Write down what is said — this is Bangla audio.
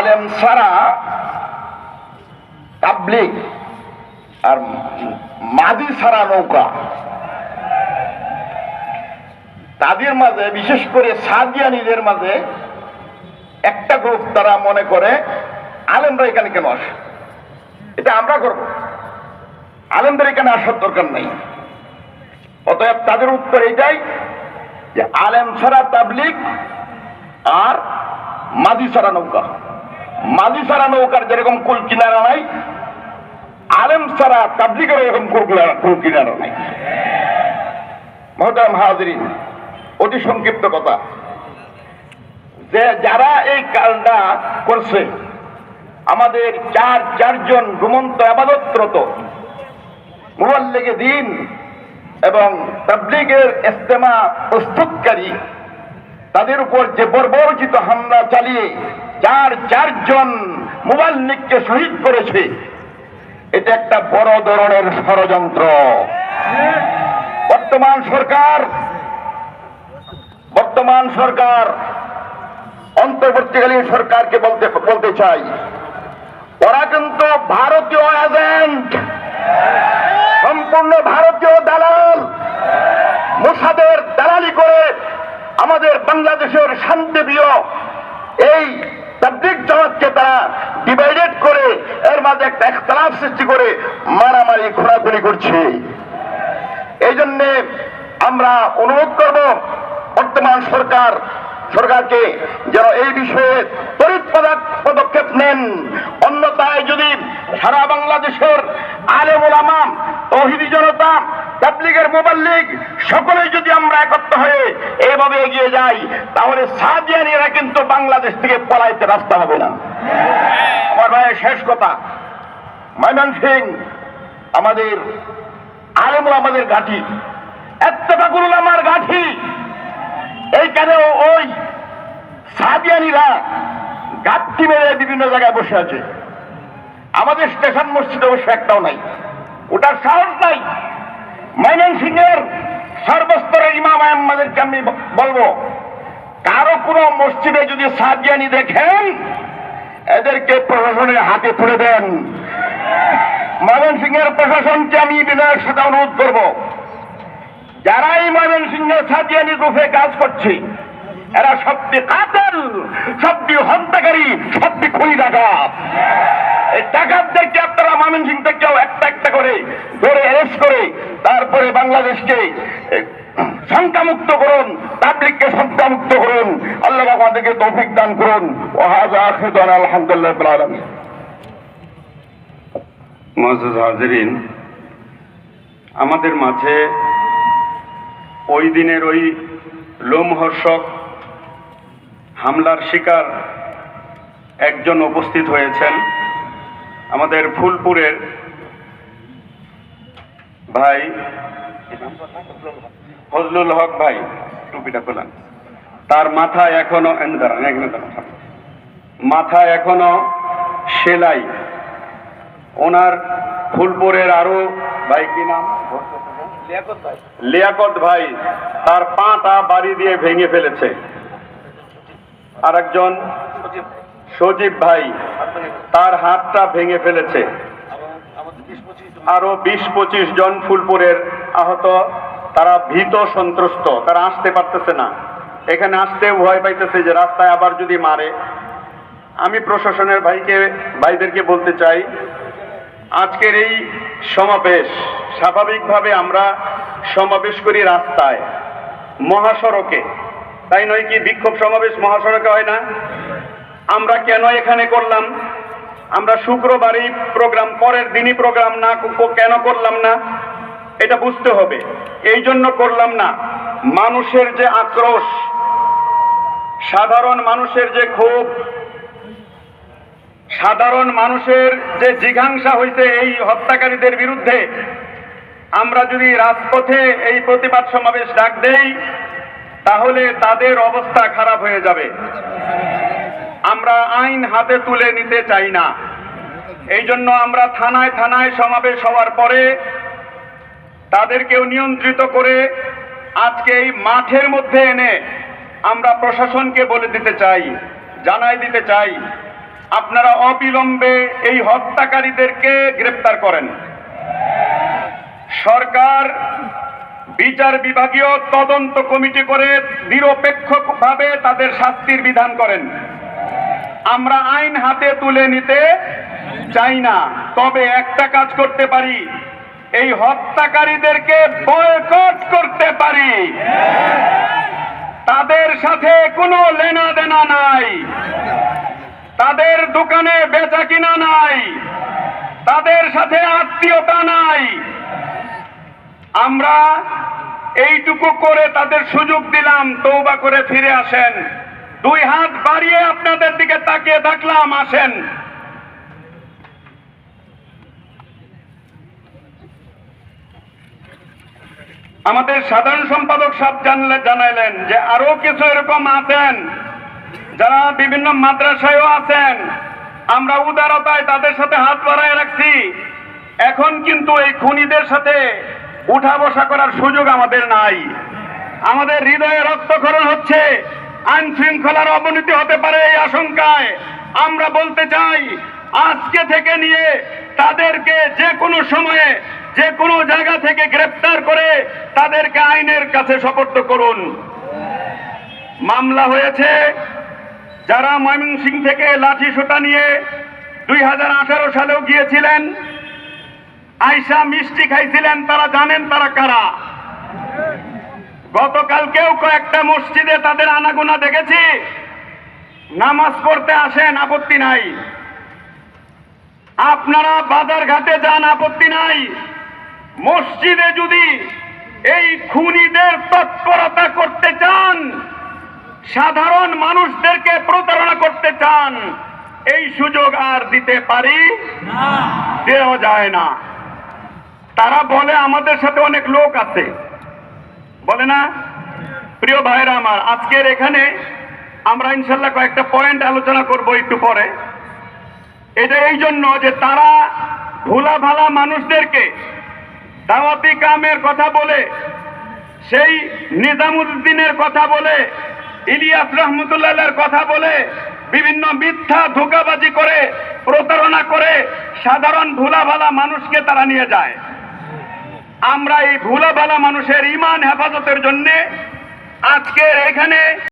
আলেম ছাড়া তাবলিগ আর মাদি ছাড়া নৌকা। তাদের মাঝে, বিশেষ করে সাদিয়ানিদের মাঝে একটা গ্রুপ তারা মনে করে, আলেমরা এখানে কেন আসে? এটা আমরা করব। আলেমদের এখানে আসার দরকার নেই। অতএব তাদের উত্তর এটাই যে আলেম ছাড়া তাবলিগ আর মাদি ছাড়া নৌকা। মাদি ছাড়া নৌকার যেরকম কুল কিনারা নাই, আলেম ছাড়া তাবলিগের এরকম কুল কিনারা- নাই। মহতারাম হাজরিন, অতি সংক্ষিপ্ত কথা। যে যারা এই কালটা করছে, আমাদের চার চারজন ঘুমন্ত আবাদতরত মুবাল্লিগে দিন এবং তাবলিগের ইস্তেমা প্রস্তুতকারী, তাদের উপর যে বর্বরচিত হামলা চালিয়ে চার চারজন মুবাল্লিককে শহীদ করেছে, এটা একটা বড় ধরনের ষড়যন্ত্র। বর্তমান সরকার বর্তমান সরকার, অন্তর্বর্তীকালীন সরকারকে বলতে বলতে চাই, ওরা কিন্তু ভারতীয় এজেন্ট সম্পূর্ণ ভারতীয় দালাল, মোসাদের দালালি করে আমাদের বাংলাদেশের শান্তিপ্রিয় এই তাবলিক জামাতকে তারা ডিভাইডেড করে, এর মাঝে একটা একতলাপ সৃষ্টি করে মারামারি, ঘোরাঘুরি করছে। এই জন্যে আমরা অনুরোধ করব, বর্তমান সরকার, সরকারকে যেন এই বিষয়ে তড়িৎ পদক্ষেপ নেন। অন্যথায় যদি সারা বাংলাদেশের আলেম ওলামা তহিদি জনতা, তাবলিগের মোবাল্লিগ সকলেই যদি আমরা এগিয়ে যাই, তাহলে সাদিয়ানিরা কিন্তু বাংলাদেশ থেকে পলাইতে রাস্তা হবে না। আমার ভাইয়ের শেষ কথা ময়মনসিং আমাদের আলেমুল আমাদের ঘাঁটি। এত্তেফাকুল আমার ঘাঁটি। এইখানে ওই সাদিয়ানিরা গাঁটটি মেরে বিভিন্ন জায়গায় বসে আছে। আমাদের স্টেশন মসজিদে অবশ্য একটাও নাই। ওটার সাহস নাই। ময়মন সিং এর আমাদেরকে আমি বলব, কারও কোনো মসজিদে যদি সাদিয়ানি দেখেন, এদেরকে প্রশাসনের হাতে তুলে দেন। ময়মন সিংহের প্রশাসনকে আমি বিনয়ের সাথে অনুরোধ করব যারা এই ময়মন সিংহের সাদিয়ানি গ্রুপে কাজ করছে, এরা সত্যি কাতেল সত্যি হত্যাকারী সত্যি খুনি ডাকাত একটা একটা করে, ধরে অ্যারেস্ট করে, তারপরে বাংলাদেশকে শঙ্কামুক্ত করুন শঙ্কামুক্ত করুন। আল্লাহ আমাদেরকে তৌফিক দান করুন। আখিদান হাজরিন, আমাদের মাঝে ওই দিনের ওই লোমহর্ষক হামলার শিকার একজন উপস্থিত হয়েছেন। আমাদের ফুলপুরের ভাই ফজলুল হক ভাই, টুপিটা খোলান। তার মাথায় এখনও মাথায় এখনও সেলাই। ওনার ফুলপুরের আরও ভাই কি নাম? লিয়াকত ভাই। তার পাটা বাড়ি দিয়ে ভেঙে ফেলেছে। আর একজন সজীব ভাই, তার হাতটা ভেঙে ফেলেছে। আরও বিশ পঁচিশ জন ফুলপুরের আহত, তারা ভীত সন্ত্রস্ত, তারা আসতে পারতেছে না। এখানে আসতে ভয় পাইতেছে যে রাস্তায় আবার যদি মারে। আমি প্রশাসনের ভাইকে, ভাইদেরকে বলতে চাই, আজকের এই সমাবেশ স্বাভাবিকভাবে আমরা সমাবেশ করি রাস্তায়, মহাসড়কে। তাই নয় কি বিক্ষোভ সমাবেশ মহাসড়কে হয় না? আমরা কেন এখানে করলাম? আমরা শুক্রবারই প্রোগ্রাম পরের দিনই প্রোগ্রাম না কেন করলাম না? এটা বুঝতে হবে। এই জন্য করলাম না। মানুষের যে আক্রোশ, সাধারণ মানুষের যে ক্ষোভ, সাধারণ মানুষের যে জিঘাংসা হয়েছে এই হত্যাকারীদের বিরুদ্ধে, আমরা যদি রাজপথে এই প্রতিবাদ সমাবেশ ডাক দেই, তাহলে তাদের অবস্থা খারাপ হয়ে যাবে। আমরা আইন হাতে তুলে নিতে চাই না। এই জন্য আমরা থানায় থানায় সমাবেশ হওয়ার পরে তাদেরকেও নিয়ন্ত্রিত করে আজকে এই মাঠের মধ্যে এনে আমরা প্রশাসনকে বলে দিতে চাই, জানাই দিতে চাই, আপনারা অবিলম্বে এই হত্যাকারীদেরকে গ্রেপ্তার করেন। সরকার, বিচার বিভাগীয় তদন্ত কমিটি করে নিরপেক্ষভাবে তাদের শাস্তির বিধান করেন। আমরা আইন হাতে তুলে নিতে চাই না, তবে একটা কাজ করতে পারি। এই হত্যাকারীদেরকে বয়কট করতে পারি। তাদের সাথে কোনো লেনা দেনা নাই। তাদের দোকানে বেচা কিনা নাই। তাদের সাথে আত্মীয়তা নাই। আমরা এইটুকু করে তাদের সুযোগ দিলাম তৌবা করে ফিরে আসেন। দুই হাত বাড়িয়ে আপনাদের দিকে তাকিয়ে থাকলাম আসেন। আমাদের সাধারণ সম্পাদক সাহেব জানলে জানাইলেন যে আরও কিছু এরকম আছেন, যারা বিভিন্ন মাদ্রাসায়ও আছেন। আমরা উদারতায় তাদের সাথে হাত বাড়ায় রাখছি। এখন কিন্তু এই খুনিদের সাথে উঠা বসা করার সুযোগ আমাদের নাই। আমাদের হৃদয়ে রক্তক্ষরণ হচ্ছে। আইন শৃঙ্খলার অবনতি হতে পারে এই আশঙ্কায়। আমরা বলতে চাই, আজকে থেকে নিয়ে তাদেরকে যে কোনো সময়ে, যে কোনো জায়গা থেকে গ্রেপ্তার করে তাদেরকে আইনের কাছে সপর্দ করুন। মামলা হয়েছে যারা ময়মনসিং থেকে লাঠি সোটা নিয়ে দুই হাজার আঠারো সালেও গিয়েছিলেন। আয়সা মিষ্টি খাইছিলেন, তারা জানেন তারা কারা। গতকালকেও কয়েকটা মসজিদে তাদের আনাগোনা দেখেছি। নামাজ পড়তে আসেন আপত্তি নাই। আপনারা বাজার ঘাটে যান আপত্তি নাই। মসজিদে যদি এই খুনিদের তৎপরতা করতে চান সাধারণ মানুষদেরকে প্রতারণা করতে চান এই সুযোগ আর দিতে পারি? দেওয়া যায় না। তারা বলে আমাদের সাথে অনেক লোক আছে। বলে না? প্রিয় ভাইরা আমার, আজকের এখানে আমরা ইনশাল্লাহ কয়েকটা পয়েন্ট আলোচনা করব একটু পরে। এটা এই জন্য যে তারা ভোলা ভালা মানুষদেরকে দাওয়াতি কামের কথা বলে, সেই নিজামুদ্দিনের কথা বলে, ইলিয়াস রহমতুল্লাহের কথা বলে, বিভিন্ন মিথ্যা ধোকাবাজি করে, প্রতারণা করে সাধারণ ভোলা ভালা মানুষকে তারা নিয়ে যায়। আমরা এই ভুলা ভালা মানুষের ইমান হেফাজতের জন্যে আজকের এখানে